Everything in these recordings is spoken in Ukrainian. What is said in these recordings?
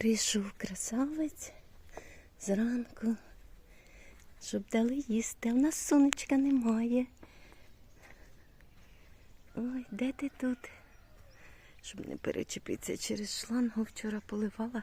Прийшов красавець зранку, щоб дали їсти. У нас сонечка немає. Ой, де ти тут? Щоб не перечепитися через шлангу, вчора поливала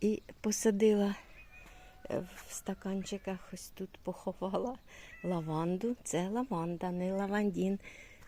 і посадила е, в стаканчиках, ось тут поховала лаванду. Це лаванда, не лавандін.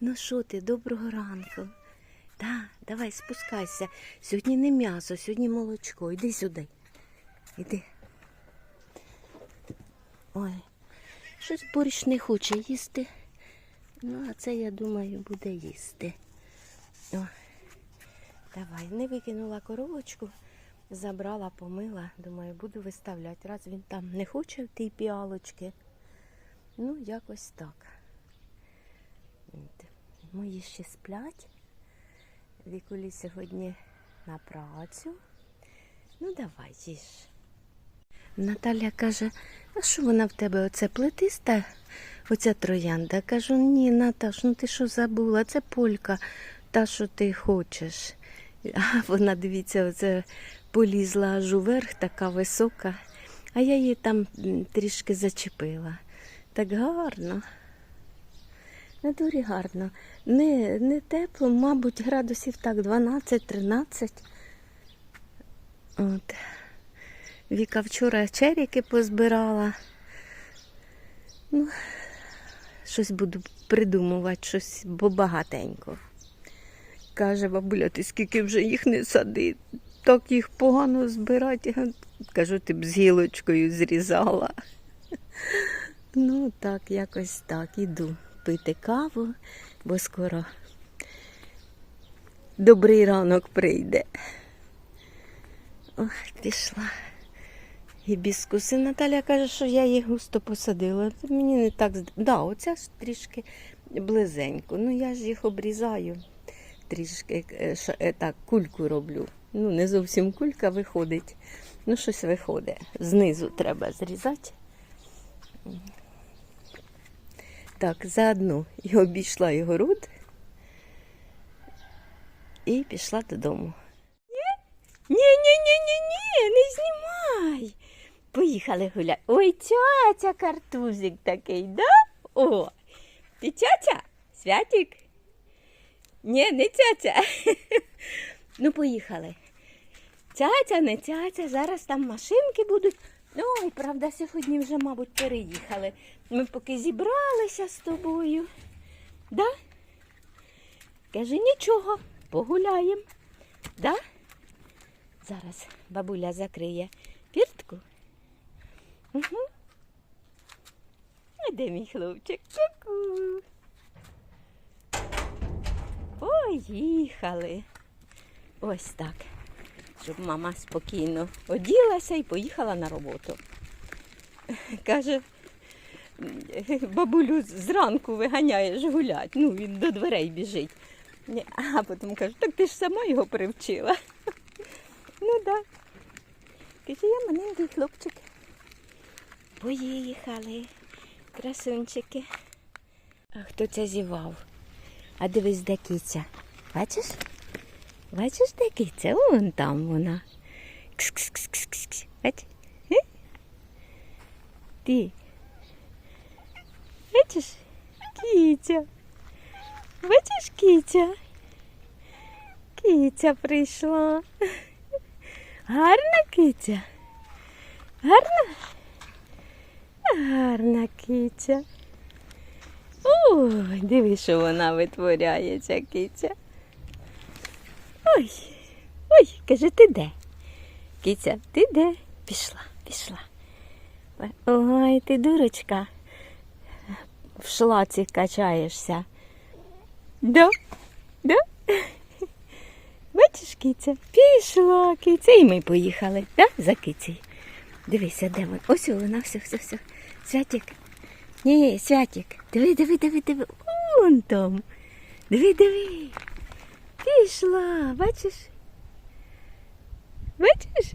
Ну що ти, доброго ранку. Да, давай спускайся. Сьогодні не м'ясо, сьогодні молочко. Іди сюди. Іди. Ой, щось борщ не хоче їсти. Ну, а це, я думаю, буде їсти. О, давай, не викинула коробочку, забрала, помила. Думаю, буду виставляти. Раз він там не хоче в тій піалочки. Ну, якось так. Мої ще сплять. Вікулі сьогодні на працю. Ну, давай, їж. Наталя каже, а що вона в тебе оце плетиста? Оця троянда. Кажу, ні, Наташ, ну ти що забула? Це полька, та, що ти хочеш. А вона, дивіться, оце полізла аж уверх, така висока. А я її там трішки зачепила. Так гарно. На дворі гарно. Не, не тепло, мабуть, градусів так 12-13. От. Віка вчора черіки позбирала. Ну, щось буду придумувати, щось, бо багатенько. Каже, бабуля, ти скільки вже їх не сади, так їх погано збирати. Кажу, ти б з гілочкою зрізала. Ну, так, якось так, іду пити каву, бо скоро добрий ранок прийде. Ох, пішла. Гібіскуси. Наталя каже, що я їх густо посадила. Мені не так Да, оця ж трішки близенько. Ну я ж їх обрізаю трішки, е, е, так, кульку роблю. Ну, не зовсім кулька виходить. Ну, щось виходить. Знизу треба зрізати. Так, заодно і обійшла його рот і пішла додому. Ні, ні, ні, ні, ні, не знімай. Поїхали гуляти. Ой, тятя картузик такий, да? О, ти тятя? Святик? Ні, не тятя. Ну, поїхали. Тятя, не тятя, зараз там машинки будуть. Ой, правда, сьогодні вже, мабуть, переїхали. Ми поки зібралися з тобою. Да? Каже, нічого, погуляємо. Да? Зараз бабуля закриє піртку. Угу. А де мій хлопчик? Ку-ку. Поїхали. Ось так. Щоб мама спокійно оділася і поїхала на роботу. Каже, бабулю зранку виганяєш гулять. Ну, він до дверей біжить. А потім каже, так ти ж сама його привчила. Ну так. Каже, я маленький хлопчик. Поїхали. Красунчики. А хто це зівав? А дивись, де киця. Бачиш? Бачиш, де киця? Вон там вона. Кс-кс-кс-кс-кс. Бач? Е? Ти. Бачиш? Киця. Бачиш, киця? Киця прийшла. Гарна киця? Гарна? Гарна киця. Ой, диви, що вона витворяє, ця киця. Ой, ой, каже, ти де? Киця, ти де? Пішла, пішла. Ой, ти дурочка. В шлаці качаєшся. Да? Да? Бачиш, киця? Пішла киця. І ми поїхали, да? За кицею. Дивися, де вона. Ось вона, все, все, все. Святик. Ні, святик. Диви, диви, диви, диви. Вон там. Диви, диви. Пішла, бачиш? Бачиш?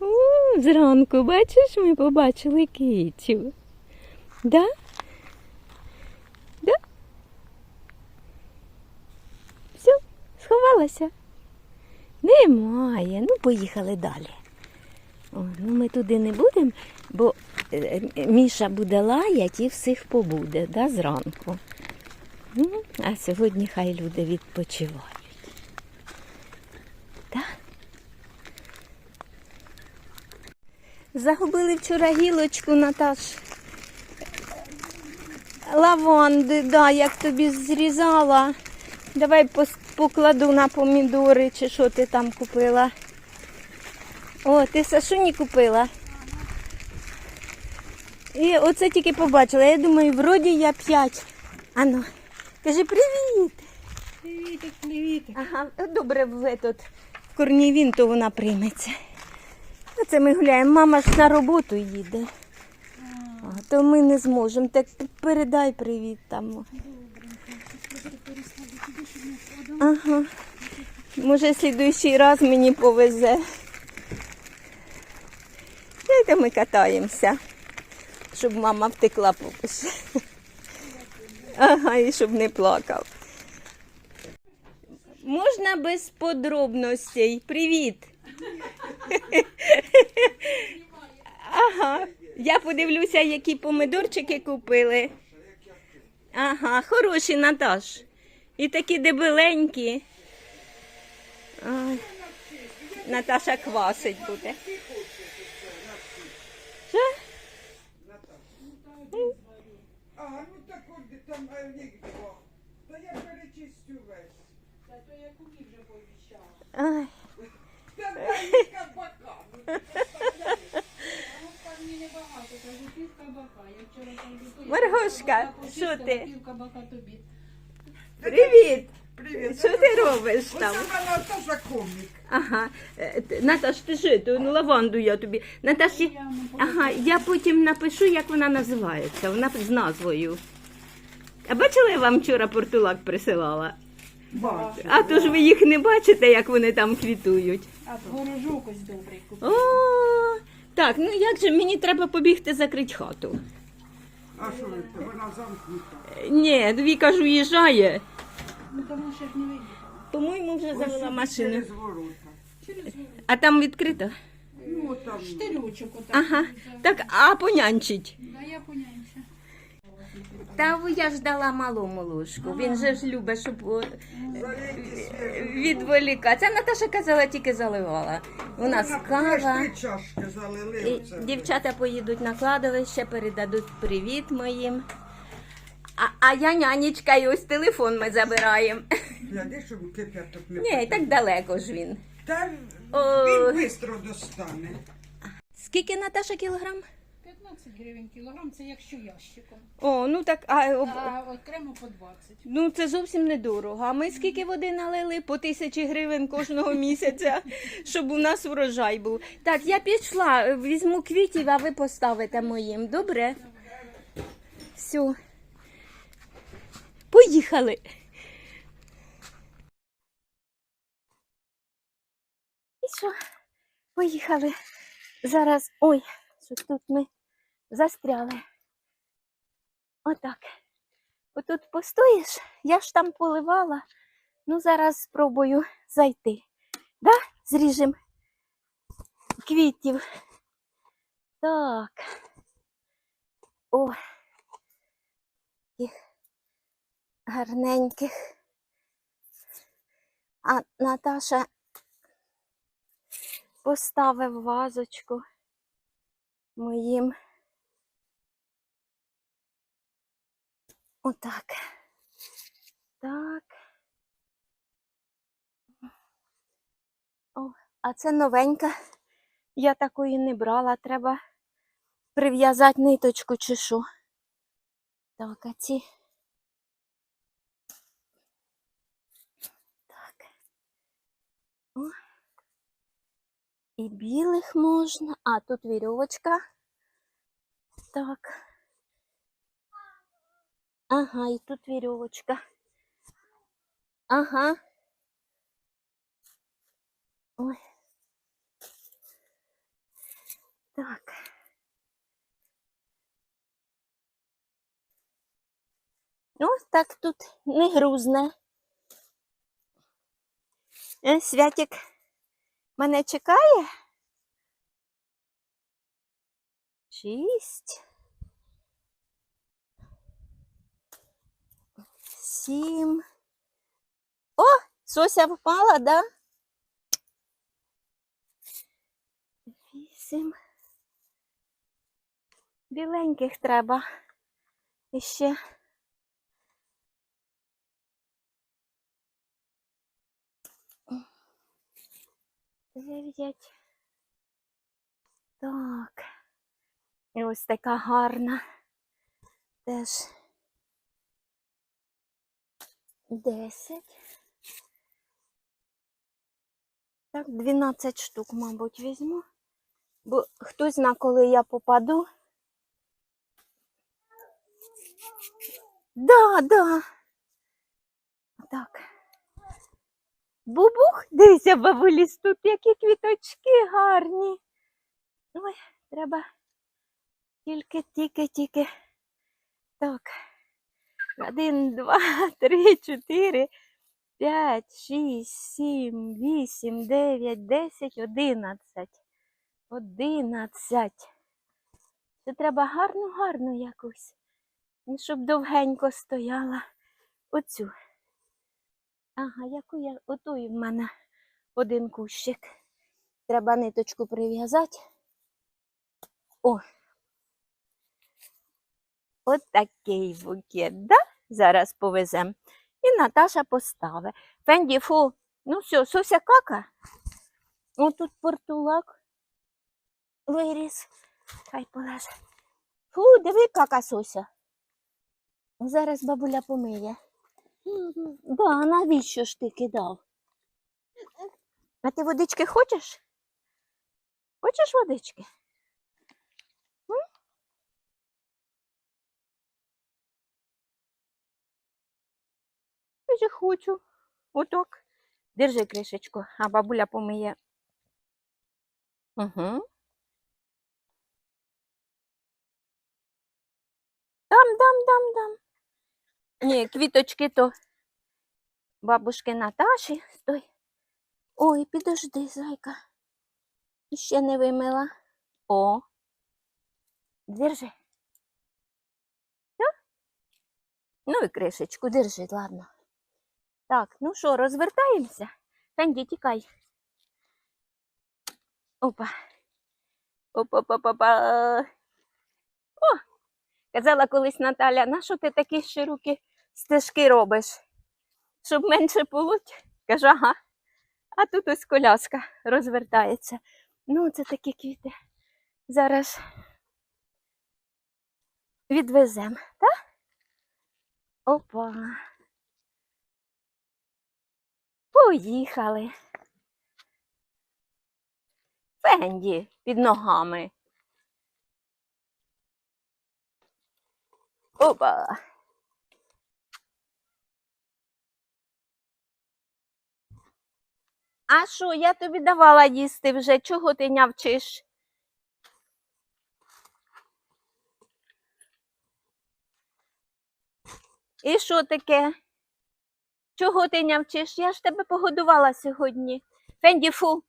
О, зранку, бачиш, ми побачили кицю. Да? Все, сховалася. Немає. Ну, поїхали далі. О, ну ми туди не будемо, бо е, Міша буде лаять і всіх побуде да, зранку. Ну, а сьогодні хай люди відпочивають. Так? Загубили вчора гілочку, Наташ. Лаванди, да, як тобі зрізала. Давай покладу на помідори, чи що ти там купила. О, ти Сашуні купила. І оце тільки побачила. Я думаю, вроді я п'ять. Ану, кажи привіт. Привітик, привітик. Ага, добре, в, этот, в корнівін, то вона прийметься. Оце ми гуляємо. Мама ж на роботу їде. А, то ми не зможемо. Так передай привіт там. Ага. Може, слідуючий раз мені повезе. Дайте ми катаємося, щоб мама втекла побільше. Ага, і щоб не плакав. Можна без подробностей. Привіт. Ага. Я подивлюся, які помидорчики купили. Ага, хороші, Наташ. І такі дебеленькі. Ай. Наташа квасить буде. Що? Ага, ну так от там їх два. Та я перечистю весь. Та то я куди вже пообіцяла. Там небагато, кабака. Маргошка, що ти? Пів кабака тобі. Привіт! Привіт. Що ти робиш там? Оце вона теж комік. Ага. Е, т- Наташ, ти що, то ну, лаванду я тобі. Наташі, Я ага, я потім напишу, як вона називається. Вона з назвою. А бачила, я вам вчора портулак присилала? Бачу. А то ж ви їх не бачите, як вони там квітують. А творожок ось добрий купив. О, так, ну як же мені треба побігти закрити хату? А що це? Вона замкнута. Е, Ні, Віка ж уїжджає. Ну тому що ж не виїхала. По-моєму, вже завела машину. Через ворота. А там відкрито? Ну, там. штирючок отак. Ага. Так, а понянчить. Да я поняюся. Та я ж дала малому ложку. Він же ж любить, щоб о, відволікатися. Наташа казала, тільки заливала. У нас кава. три чашки залили. І оце. дівчата поїдуть на кладовище, передадуть привіт моїм. А, а я нянечка, і ось телефон ми забираємо. Гляди, щоб кипяток не Ні, так далеко ж він. Та О. він швидко достане. Скільки Наташа кілограм? 15 гривень кілограм, це якщо ящиком. О, ну так, а, об- А окремо по 20. ну це зовсім недорого. А ми скільки води налили? По тисячі гривень кожного місяця, щоб у нас врожай був. Так, я пішла, візьму квітів, а ви поставите моїм. Добре? Все. Поїхали. Що? Поїхали. Зараз. Ой, що тут ми застряли. Отак. Отут постоїш, я ж там поливала. Ну, зараз спробую зайти. Да? Зріжем квітів. Так. О, їх гарненьких. А Наташа поставив вазочку моїм. Отак. Так. О, а це новенька. Я такої не брала. Треба прив'язати ниточку що. Так, а ці. І білих можна. А, тут вірьовочка. Так. Ага, і тут вірьовочка. Ага. Ой. Так. Ось так тут не грузне. Е, Святик Мене чекає? Шість. Сім. О, Сося впала, да? Вісім. Біленьких треба. Ще. Дев'ять. Так. І ось така гарна. Теж. Десять. Так, 12 штук, мабуть, візьму. Бо хтось зна, коли я попаду. Да, да. Так. Бубух, дивися, бабуліс, тут які квіточки гарні. Ой, треба тільки, тільки, тільки. Так. Один, два, три, чотири, п'ять, шість, сім, вісім, дев'ять, десять, одинадцять. Одинадцять. Це треба гарну, гарну якусь. Щоб довгенько стояла. Оцю. Ага, яку я. Оту в мене один кущик. Треба ниточку прив'язати. О. От такий букет, да? Зараз повезем. І Наташа поставить. Фенді, фу. Ну все, Сося кака. Отут портулак виріс. Хай полеже. Фу, диви, кака Сося. Зараз бабуля помиє. Да, навіщо ж ти кидав? А ти водички хочеш? Хочеш водички? М? Я же хочу. Отак. Держи кришечку, а бабуля помиє. Угу. Дам, дам, дам, дам. Ні, квіточки то бабушки Наташі. Стой. Ой, підожди, зайка. Ще не вимила. О. Держи. Ну і кришечку, держи, ладно. Так, ну що, розвертаємося? Фенді, тікай. Опа. Опа-па-па-па. О! Казала колись Наталя, на що ти такі широкі стежки робиш? Щоб менше полуть? Кажу, ага. А тут ось коляска розвертається. Ну, це такі квіти. Зараз відвеземо, так? Опа. Поїхали. Фенді під ногами. Опа. А що, я тобі давала їсти вже, чого ти нявчиш? І що таке? Чого ти нявчиш? Я ж тебе погодувала сьогодні. Фенді, фу,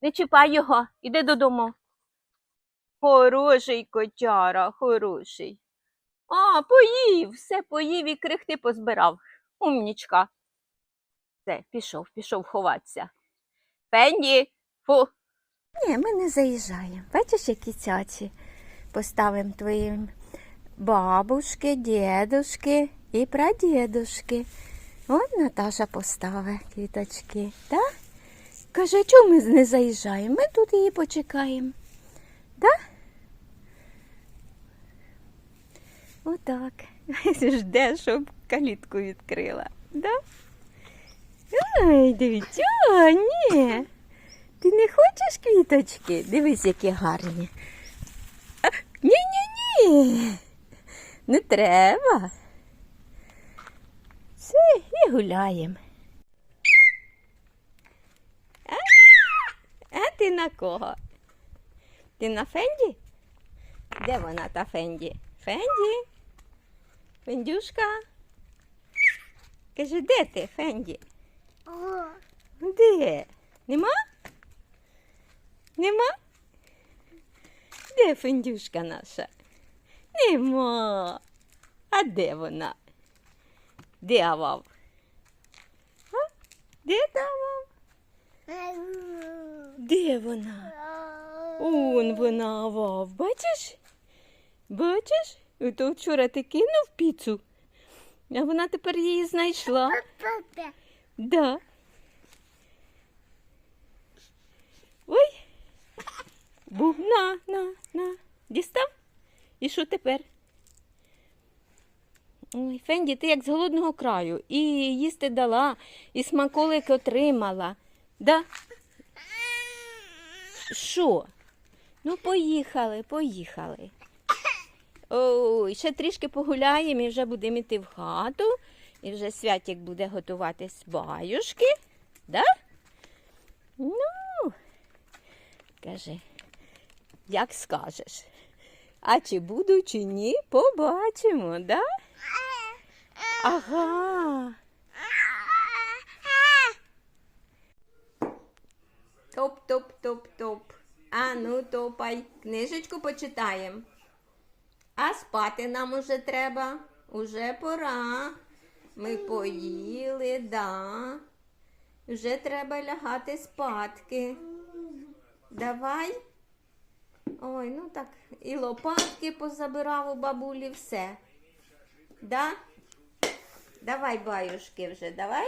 не чіпай його, іди додому. Хороший котяра, хороший. А, поїв, все поїв і крихти позбирав. Умнічка. Все, пішов, пішов ховатися. Фенді, фу. Ні, ми не заїжджаємо. Бачиш, які цяці поставимо твоїм бабушки, дідушки і прадідушки. От Наташа поставить квіточки, так? Каже, чому ми не заїжджаємо? Ми тут її почекаємо. Так? Отак. Жде, щоб калітку відкрила. Да? Ай, дивіться, ні. Ти не хочеш квіточки? Дивись, які гарні. Ні-ні-ні. Не треба. Все, і гуляємо. А? а ти на кого? Ти на Фенді? Де вона та Фенді? Фенді? Фендюшка? Каже, де ти, Фенді? Де? Нема? Нема? Де фендюшка наша? Нема. А де вона? Де Авав? А? Де та Авав? Де вона? Он вона Авав. Бачиш? Бачиш? То вчора ти кинув піцу, а вона тепер її знайшла. Да. Ой. Був на, на, на. Дістав? І що тепер? Ой, Фенді, ти як з голодного краю. І їсти дала, і смаколик отримала. Да? Що? Ну, поїхали, поїхали. Ой, ще трішки погуляємо і вже будемо йти в хату. І вже святик буде готувати баюшки. Да? Ну, кажи, як скажеш. А чи буду, чи ні, побачимо, да? Ага. Топ-топ-топ-топ. А ну топай, книжечку почитаємо. А спати нам уже треба. Уже пора. Ми поїли, да. Вже треба лягати спадки. Давай. Ой, ну так, і лопатки позабирав у бабулі все. Да? Давай, баюшки, вже, давай.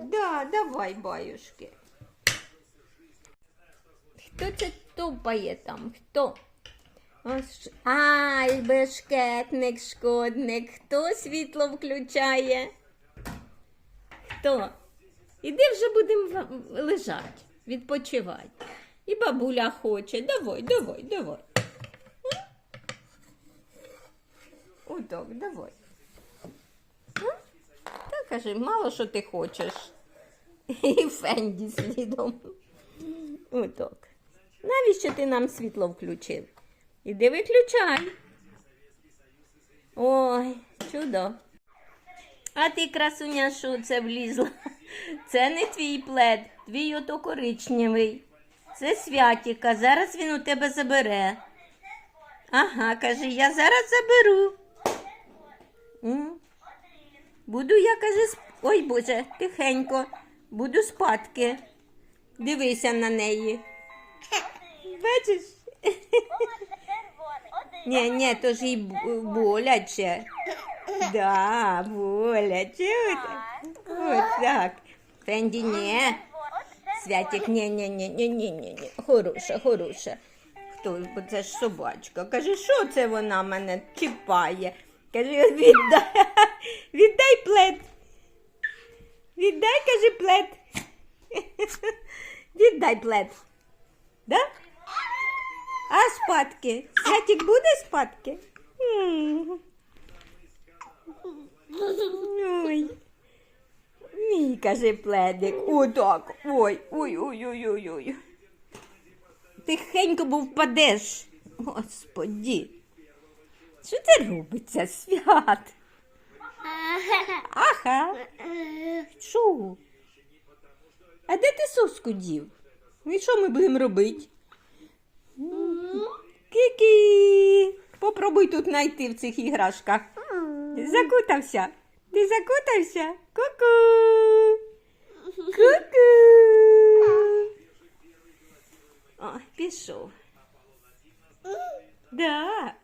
Да, давай, баюшки. Хто це тупає там? Хто? Ай, бешкетник, шкодник. Хто світло включає? Хто? Іди вже будемо лежати, відпочивати. І бабуля хоче. Давай, давай, давай. Отак, давай. Та кажи, мало що ти хочеш. І Фенді слідом. Отак. Навіщо ти нам світло включив? Іди виключай. Ой, чудо. А ти, красуня, що це влізла? Це не твій плед, твій ото коричневий. Це святіка, зараз він у тебе забере. Ага, каже, я зараз заберу. Буду я, каже, сп... ой Боже, тихенько, буду спадки. Дивися на неї. Бачиш? Ні, ні, то ж їй боляче. Да, боляче. Ось так. Фенді, ні. Святик, ні, ні, ні, ні, ні, ні, ні. Хороша, хороша. Хто? Бо це ж собачка. Каже, що це вона мене чіпає? Каже, віддай, віддай плед. Віддай, каже, плед. Віддай плед. Да? А спадки? Святик буде спадки? Ой. Мій, каже пледик. О, так. Ой, ой, ой, ой, ой, ой. Тихенько, бо впадеш. Господі. Що це робиться, свят? Аха. Що? А де ти соску дів? І що ми будемо робити? Кікі. Попробуй тут знайти в цих іграшках. Закутався. Ти закутався? Ку-ку. Ку-ку. О, пішов. Да.